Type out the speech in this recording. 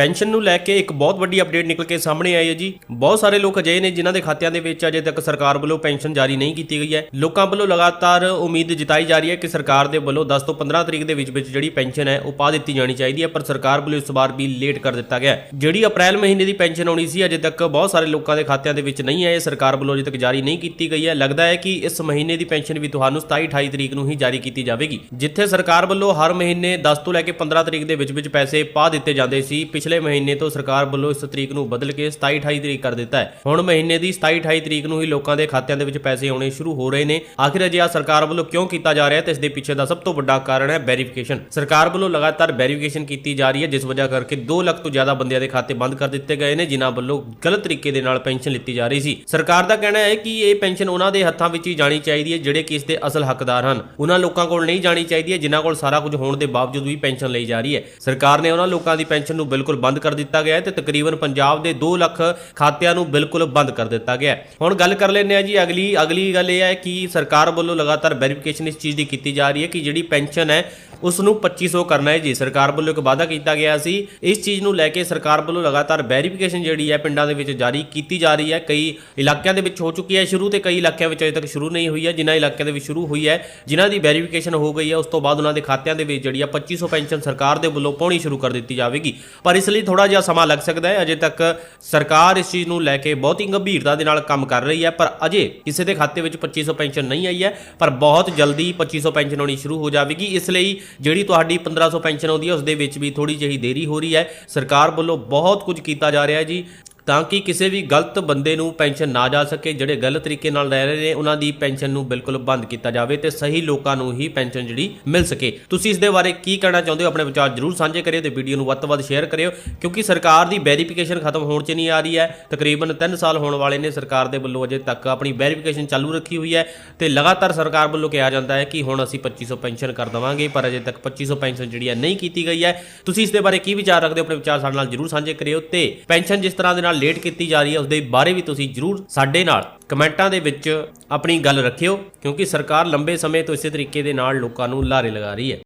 Pension ਨੂੰ ਲੈ ਕੇ ਇੱਕ ਬਹੁਤ ਵੱਡੀ ਅਪਡੇਟ ਨਿਕਲ ਕੇ ਸਾਹਮਣੇ ਆਈ ਹੈ ਜੀ। ਬਹੁਤ ਸਾਰੇ ਲੋਕ ਅਜਿਹੇ ਨੇ ਜਿਨ੍ਹਾਂ ਦੇ ਖਾਤਿਆਂ ਦੇ ਵਿੱਚ ਅਜੇ ਤੱਕ ਸਰਕਾਰ ਵੱਲੋਂ ਪੈਨਸ਼ਨ ਜਾਰੀ ਨਹੀਂ ਕੀਤੀ ਗਈ ਹੈ। ਲੋਕਾਂ ਵੱਲੋਂ ਲਗਾਤਾਰ ਉਮੀਦ ਜਤਾਈ ਜਾ ਰਹੀ ਹੈ ਕਿ ਸਰਕਾਰ ਦੇ ਵੱਲੋਂ 10 ਤੋਂ 15 ਤਰੀਕ ਦੇ ਵਿੱਚ ਵਿੱਚ ਜਿਹੜੀ ਪੈਨਸ਼ਨ ਹੈ, ਉਹ ਪਾ ਦਿੱਤੀ ਜਾਣੀ ਚਾਹੀਦੀ ਹੈ, ਪਰ ਸਰਕਾਰ ਵੱਲੋਂ ਇਸ ਵਾਰ ਵੀ ਲੇਟ ਕਰ ਦਿੱਤਾ ਗਿਆ ਜਿਹੜੀ ਅਪ੍ਰੈਲ ਮਹੀਨੇ ਦੀ ਪੈਨਸ਼ਨ ਆਉਣੀ ਸੀ, ਅਜੇ ਤੱਕ ਬਹੁਤ ਸਾਰੇ ਲੋਕਾਂ ਦੇ ਖਾਤਿਆਂ ਦੇ ਵਿੱਚ ਨਹੀਂ ਹੈ ਇਹ ਸਰਕਾਰ ਵੱਲੋਂ ਅਜੇ ਤੱਕ ਜਾਰੀ ਨਹੀਂ ਕੀਤੀ ਗਈ ਹੈ। ਲੱਗਦਾ ਹੈ ਕਿ ਇਸ ਮਹੀਨੇ ਦੀ ਪੈਨਸ਼ਨ ਵੀ ਤੁਹਾਨੂੰ 27 28 ਤਰੀਕ ਨੂੰ ਹੀ ਜਾਰੀ ਕੀਤੀ ਜਾਵੇਗੀ। ਜਿੱਥੇ ਸਰਕਾਰ ਵੱਲੋਂ ਹਰ ਮਹੀਨੇ 10 ਤੋਂ ਲੈ ਕੇ 15 ਤਰੀਕ ਦੇ ਵਿੱਚ ਵਿੱਚ ਪੈਸੇ ਪਾ ਦਿੱਤੇ ਜਾਂਦੇ ਸੀ, ਪਿਛਲੇ ਮਹੀਨੇ ਤੋਂ ਸਰਕਾਰ ਵੱਲੋਂ ਇਸ ਤਰੀਕ ਨੂੰ ਬਦਲ ਕੇ 27 28 ਤਰੀਕ ਕਰ ਦਿੱਤਾ ਹੈ। ਹੁਣ ਮਹੀਨੇ ਦੀ 27 28 ਤਰੀਕ ਨੂੰ ਹੀ ਲੋਕਾਂ ਦੇ ਖਾਤਿਆਂ ਦੇ ਵਿੱਚ ਪੈਸੇ ਆਉਣੇ ਸ਼ੁਰੂ ਹੋ ਰਹੇ ਨੇ। ਆਖਿਰ ਅਜਿਹਾ ਸਰਕਾਰ ਵੱਲੋਂ ਕਿਉਂ ਕੀਤਾ ਜਾ ਰਿਹਾ ਹੈ ਤੇ ਇਸ ਦੇ ਪਿੱਛੇ ਦਾ ਸਭ ਤੋਂ ਵੱਡਾ ਕਾਰਨ ਹੈ ਵੈਰੀਫਿਕੇਸ਼ਨ ਸਰਕਾਰ ਵੱਲੋਂ ਲਗਾਤਾਰ ਵੈਰੀਫਿਕੇਸ਼ਨ ਕੀਤੀ ਜਾ ਰਹੀ ਹੈ, ਜਿਸ ਵਜ੍ਹਾ ਕਰਕੇ 2 ਲੱਖ ਤੋਂ ਜ਼ਿਆਦਾ ਬੰਦਿਆਂ ਦੇ ਖਾਤੇ ਬੰਦ ਕਰ ਦਿੱਤੇ ਗਏ ਨੇ, ਜਿਨ੍ਹਾਂ ਵੱਲੋਂ ਗਲਤ ਤਰੀਕੇ ਦੇ ਨਾਲ ਪੈਨਸ਼ਨ ਲਿੱਤੀ ਜਾ ਰਹੀ ਸੀ। ਸਰਕਾਰ ਦਾ ਕਹਿਣਾ ਹੈ ਕਿ ਇਹ ਪੈਨਸ਼ਨ ਉਹਨਾਂ ਦੇ ਹੱਥਾਂ ਵਿੱਚ ਹੀ ਜਾਣੀ ਚਾਹੀਦੀ ਹੈ, ਜਿਹੜੇ ਕਿ ਇਸ ਦੇ ਅਸਲ ਹੱਕਦਾਰ ਹਨ। ਉਹਨਾਂ ਲੋਕਾਂ ਕੋਲ ਨਹੀਂ ਜਾਣੀ ਚਾਹੀਦੀ ਹੈ, ਜਿਨ੍ਹਾਂ ਕੋਲ ਸਾਰਾ ਕੁਝ ਹੋਣ ਦੇ ਬਾਵਜੂਦ ਵੀ ਪੈਨਸ਼ਨ ਲਈ ਜਾ ਰਹੀ ਹੈ। ਸਰਕਾਰ ਨੇ ਉਹਨਾਂ ਲੋਕਾਂ ਦੀ ਪੈਨਸ਼ਨ ਨੂੰ ਬਿਲਕੁਲ ਬਿਲਕੁਲ ਬੰਦ ਕਰ ਦਿੱਤਾ ਗਿਆ ਹੈ ਤੇ ਤਕਰੀਬਨ ਪੰਜਾਬ ਦੇ 2 ਲੱਖ ਖਾਤਿਆਂ ਨੂੰ ਬਿਲਕੁਲ ਬੰਦ ਕਰ ਦਿੱਤਾ ਗਿਆ ਹੈ। ਹੁਣ ਗੱਲ ਕਰ ਲੈਂਦੇ ਆ ਜੀ, ਅਗਲੀ ਅਗਲੀ ਗੱਲ ਇਹ ਹੈ ਕਿ ਸਰਕਾਰ ਵੱਲੋਂ ਲਗਾਤਾਰ ਵੈਰੀਫਿਕੇਸ਼ਨ ਇਸ ਚੀਜ਼ ਦੀ ਕੀਤੀ ਜਾ ਰਹੀ ਹੈ ਕਿ ਜਿਹੜੀ ਪੈਨਸ਼ਨ ਹੈ ਉਸ ਨੂੰ 2500 ਕਰਨਾ ਹੈ ਜੀ। ਸਰਕਾਰ ਵੱਲੋਂ ਇੱਕ ਵਾਅਦਾ ਕੀਤਾ ਗਿਆ ਸੀ। ਇਸ ਚੀਜ਼ ਨੂੰ ਲੈ ਕੇ ਸਰਕਾਰ ਵੱਲੋਂ ਲਗਾਤਾਰ ਵੈਰੀਫਿਕੇਸ਼ਨ ਜਿਹੜੀ ਹੈ ਪਿੰਡਾਂ ਦੇ ਵਿੱਚ ਜਾਰੀ ਕੀਤੀ ਜਾ ਰਹੀ ਹੈ। ਕਈ ਇਲਾਕਿਆਂ ਦੇ ਵਿੱਚ ਹੋ ਚੁੱਕੀ ਹੈ ਸ਼ੁਰੂ ਤੇ ਕਈ ਇਲਾਕਿਆਂ ਵਿੱਚ ਅਜੇ ਤੱਕ ਸ਼ੁਰੂ ਨਹੀਂ ਹੋਈ ਹੈ। ਜਿਨ੍ਹਾਂ ਇਲਾਕਿਆਂ ਦੇ ਵਿੱਚ ਸ਼ੁਰੂ ਹੋਈ ਹੈ, ਜਿਨ੍ਹਾਂ ਦੀ ਵੈਰੀਫਿਕੇਸ਼ਨ ਹੋ ਗਈ ਹੈ, ਉਸ ਤੋਂ ਬਾਅਦ ਉਹਨਾਂ ਦੇ ਖਾਤਿਆਂ ਦੇ ਵਿੱਚ ਜਿਹੜੀ ਆ 2500 ਪੈਨਸ਼ਨ ਸਰਕਾਰ ਦੇ ਵੱਲੋਂ ਪਾਉਣੀ ਸ਼ੁਰੂ ਕਰ ਦਿੱਤੀ ਜਾਵੇਗੀ। ਪਰ ਇਸ ਲਈ ਥੋੜਾ ਜਿਹਾ ਸਮਾਂ ਲੱਗ ਸਕਦਾ ਹੈ। ਅਜੇ ਤੱਕ ਸਰਕਾਰ ਇਸ ਚੀਜ਼ ਨੂੰ ਲੈ ਕੇ ਬਹੁਤ ਹੀ ਗੰਭੀਰਤਾ ਦੇ ਨਾਲ ਕੰਮ ਕਰ ਰਹੀ ਹੈ, ਪਰ ਅਜੇ ਕਿਸੇ ਦੇ ਖਾਤੇ ਵਿੱਚ 2500 ਪੈਨਸ਼ਨ ਨਹੀਂ ਆਈ ਹੈ, ਪਰ ਬਹੁਤ ਜਲਦੀ 2500 ਪੈਨਸ਼ਨ ਆਉਣੀ ਸ਼ੁਰੂ ਹੋ ਜਾਵੇਗੀ। ਇਸ ਲਈ ਜਿਹੜੀ ਤੁਹਾਡੀ 1500 ਪੈਨਸ਼ਨ ਆਉਂਦੀ ਹੈ, ਉਸ ਦੇ ਵਿੱਚ ਵੀ ਥੋੜੀ ਜਿਹੀ ਦੇਰੀ ਹੋ ਰਹੀ ਹੈ। ਸਰਕਾਰ ਵੱਲੋਂ ਬਹੁਤ ਕੁਝ ਕੀਤਾ ਜਾ ਰਿਹਾ ਹੈ ਜੀ। ਤਾਂ ਕਿ ਕਿਸੇ ਵੀ ਗਲਤ ਬੰਦੇ ਨੂੰ ਪੈਨਸ਼ਨ ਨਾ ਜਾ ਸਕੇ, ਜਿਹੜੇ ਗਲਤ ਤਰੀਕੇ ਨਾਲ ਰਹਿ ਰਹੇ ਨੇ, ਉਹਨਾਂ ਦੀ ਪੈਨਸ਼ਨ ਨੂੰ ਬਿਲਕੁਲ ਬੰਦ ਕੀਤਾ ਜਾਵੇ ਤੇ ਸਹੀ ਲੋਕਾਂ ਨੂੰ ਹੀ ਪੈਨਸ਼ਨ ਜਿਹੜੀ ਮਿਲ ਸਕੇ। ਤੁਸੀਂ ਇਸ ਦੇ ਬਾਰੇ ਕੀ ਕਹਿਣਾ ਚਾਹੁੰਦੇ ਹੋ? ਆਪਣੇ ਵਿਚਾਰ ਜਰੂਰ ਸਾਂਝੇ ਕਰਿਓ ਤੇ ਵੀਡੀਓ ਨੂੰ ਵੱਧ ਤੋਂ ਵੱਧ ਸ਼ੇਅਰ ਕਰਿਓ, ਕਿਉਂਕਿ ਸਰਕਾਰ ਦੀ ਵੈਰੀਫਿਕੇਸ਼ਨ ਖਤਮ ਹੋਣ 'ਚ ਨਹੀਂ ਆ ਰਹੀ ਹੈ। ਤਕਰੀਬਨ 3 ਸਾਲ ਹੋਣ ਵਾਲੇ ਨੇ ਸਰਕਾਰ ਦੇ ਵੱਲੋਂ ਅਜੇ ਤੱਕ ਆਪਣੀ ਵੈਰੀਫਿਕੇਸ਼ਨ ਚਾਲੂ ਰੱਖੀ ਹੋਈ ਹੈ ਤੇ ਲਗਾਤਾਰ ਸਰਕਾਰ ਵੱਲੋਂ ਕਿਹਾ ਜਾਂਦਾ ਹੈ ਕਿ ਹੁਣ ਅਸੀਂ 2500 ਪੈਨਸ਼ਨ ਕਰ ਦਵਾਂਗੇ, ਪਰ ਅਜੇ ਤੱਕ 2500 ਪੈਨਸ਼ਨ ਜਿਹੜੀ ਹੈ ਨਹੀਂ ਕੀਤੀ ਗਈ ਹੈ। ਤੁਸੀਂ ਇਸ ਦੇ ਬਾਰੇ ਕੀ ਵਿਚਾਰ ਰੱਖਦੇ ਹੋ? ਆਪਣੇ ਵਿਚਾਰ ਸਾਡੇ ਨਾਲ ਜਰੂਰ ਸਾਂਝੇ ਕਰਿਓ ਤੇ ਪੈਨਸ਼ਨ ਜਿਸ ਤਰ੍ਹਾਂ ਦੇ ਨਾਲ ਲੇਟ ਕੀਤੀ ਜਾ ਰਹੀ ਹੈ ਉਸ ਦੇ ਬਾਰੇ ਵੀ ਤੁਸੀਂ ਜਰੂਰ ਸਾਡੇ ਨਾਲ ਕਮੈਂਟਾਂ ਦੇ ਵਿੱਚ ਆਪਣੀ ਗੱਲ ਰੱਖਿਓ, ਕਿਉਂਕਿ ਸਰਕਾਰ ਲੰਬੇ ਸਮੇਂ ਤੋਂ ਇਸੇ ਤਰੀਕੇ ਦੇ ਨਾਲ ਲੋਕਾਂ ਨੂੰ ਲਾਰੇ ਲਗਾ ਰਹੀ ਹੈ।